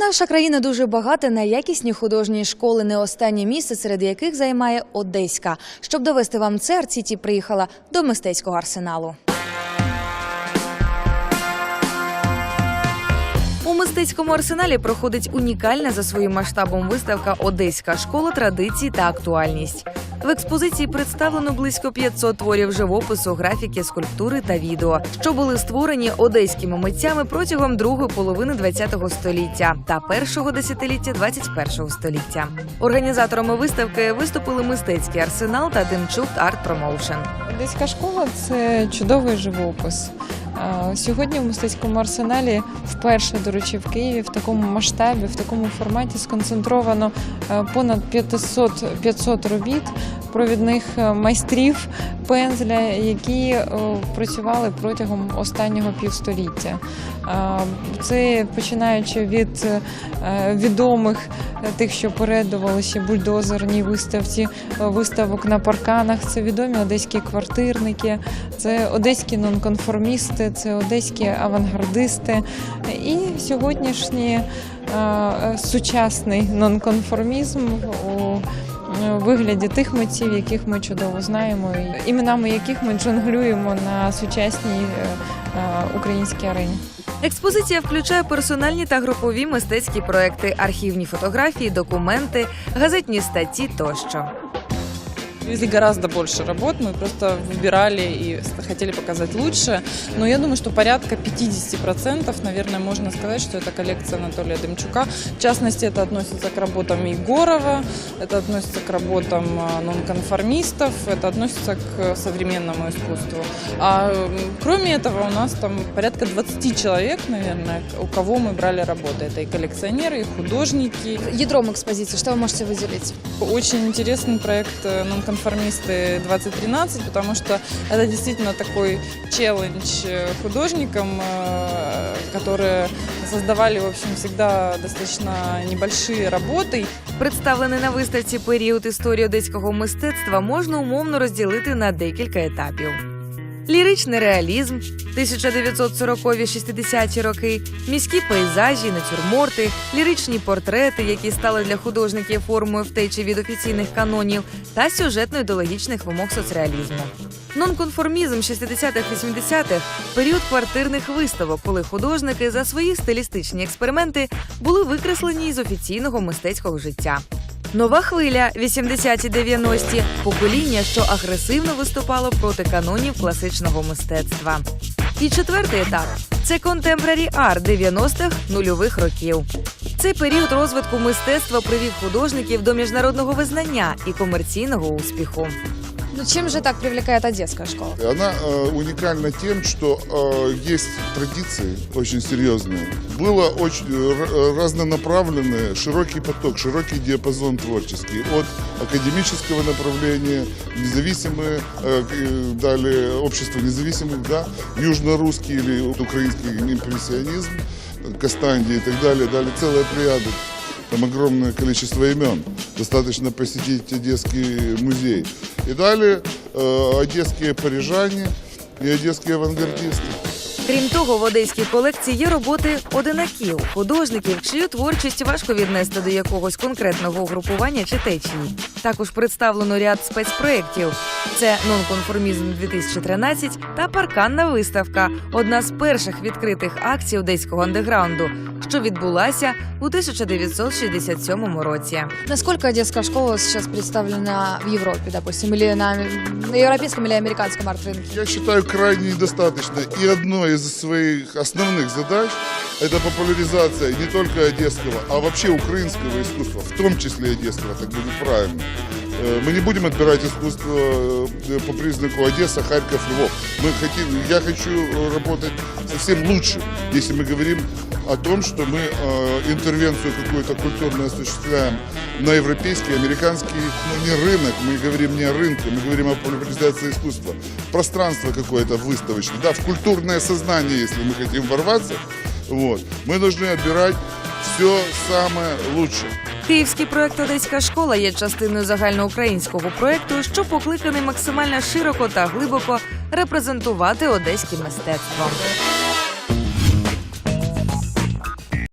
Наша країна дуже багата на якісні художні школи, не останнє місце, серед яких займає Одеська. Щоб довести вам це, Арціті приїхала до мистецького арсеналу. Мистецькому арсеналі проходить унікальна за своїм масштабом виставка Одеська школа традицій та актуальність. В експозиції представлено близько 500 творів живопису, графіки, скульптури та відео, що були створені одеськими митцями протягом другої половини ХХ століття та першого десятиліття ХХІ століття. Організаторами виставки виступили мистецький арсенал та Демчук Арт Промоушен. Одеська школа це чудовий живопис. Сьогодні в мистецькому арсеналі вперше, до речі, в Києві в такому масштабі, в такому форматі сконцентровано е, понад 500, 500 робіт провідних е, майстрів пензля, які е, працювали протягом останнього півстоліття. Це починаючи від відомих тих, що передували ще бульдозерній виставці, виставок на парканах. Це відомі одеські квартирники, це одеські нонконформісти, це одеські авангардисти. І сьогоднішній е, сучасний нонконформізм у е, вигляді тих митців, яких ми чудово знаємо, іменами яких ми джонглюємо на сучасній е, українській арені. Експозиція включає персональні та групові мистецькі проекти, архівні фотографії, документи, газетні статті тощо. Привезли гораздо больше работ, мы просто выбирали и хотели показать лучше. Но я думаю, что порядка 50%, наверное, можно сказать, что это коллекция Анатолия Демчука. В частности, это относится к работам Егорова, это относится к работам а, нонконформистов, это относится к современному искусству. А кроме этого у нас там порядка 20 человек, наверное, у кого мы брали работы. Это и коллекционеры, и художники, Ядром экспозиции, что вы можете выделить? очень интересный проект э, «Нонконформисты 2013», потому что это действительно такой челлендж э, художникам, э, которые создавали, в общем, всегда достаточно небольшие работы. Представлений на виставці період історії одеського мистецтва можна умовно розділити на декілька етапів. Ліричний реалізм 1940-60-ті роки, міські пейзажі, натюрморти, ліричні портрети, які стали для художників формою втечі від офіційних канонів та сюжетно-ідеологічних вимог соцреалізму. Нонконформізм 60-х-80-х – період квартирних виставок, коли художники за свої стилістичні експерименти були викреслені із офіційного мистецького життя. Нова хвиля 80-ті-90-ті – покоління, що агресивно виступало проти канонів класичного мистецтва. І четвертий етап це контемпрарі арт 90-х нульових років. Цей період розвитку мистецтва привів художників до міжнародного визнання і комерційного успіху. Ну чем же так привлекает Одесская школа? Она э, уникальна тем, что э, есть традиции очень серьезные. Было очень э, р- разнонаправленный, широкий поток, широкий диапазон творческий. От академического направления, независимые, э, э, далее общество независимых, да, южно-русский или украинский импрессионизм, Кастанди и так далее, далее целая плеяда. Там огромное количество имен. Достаточно посетить Одесский музей. И далее э, одесские парижане и одесские авангардисты. Крім того, в одеській колекції є роботи одинаків, художників, чию творчість важко віднести до якогось конкретного угрупування чи течії. Також представлено ряд спецпроєктів. Це нонконформізм 2013 та парканна виставка одна з перших відкритих акцій одеського андеграунду, що відбулася у 1967 році. Насколько Одесская школа сейчас представлена в Европе, допустим, или на, на европейском или американском арт-рынке? Я считаю крайне недостаточно. И одной из своих основных задач это популяризация не только одесского, а вообще украинского искусства, в том числе одесского, так будет правильно. Э, Мы не будем отбирать искусство э, по признаку Одесса, Харьков, Львов. Мы хотим, я хочу работать совсем лучше, если мы говорим о том, что мы э, интервенцию какую-то культурную осуществляем на европейский, американский, ну не рынок, мы говорим не о рынке, мы говорим о популяризации искусства. Пространство какое-то выставочное, да, в культурное сознание, если мы хотим ворваться, вот, мы должны отбирать все самое лучшее. Київський проект Одеська школа є частиною загальноукраїнського проекту, що покликаний максимально широко та глибоко репрезентувати одеське мистецтво.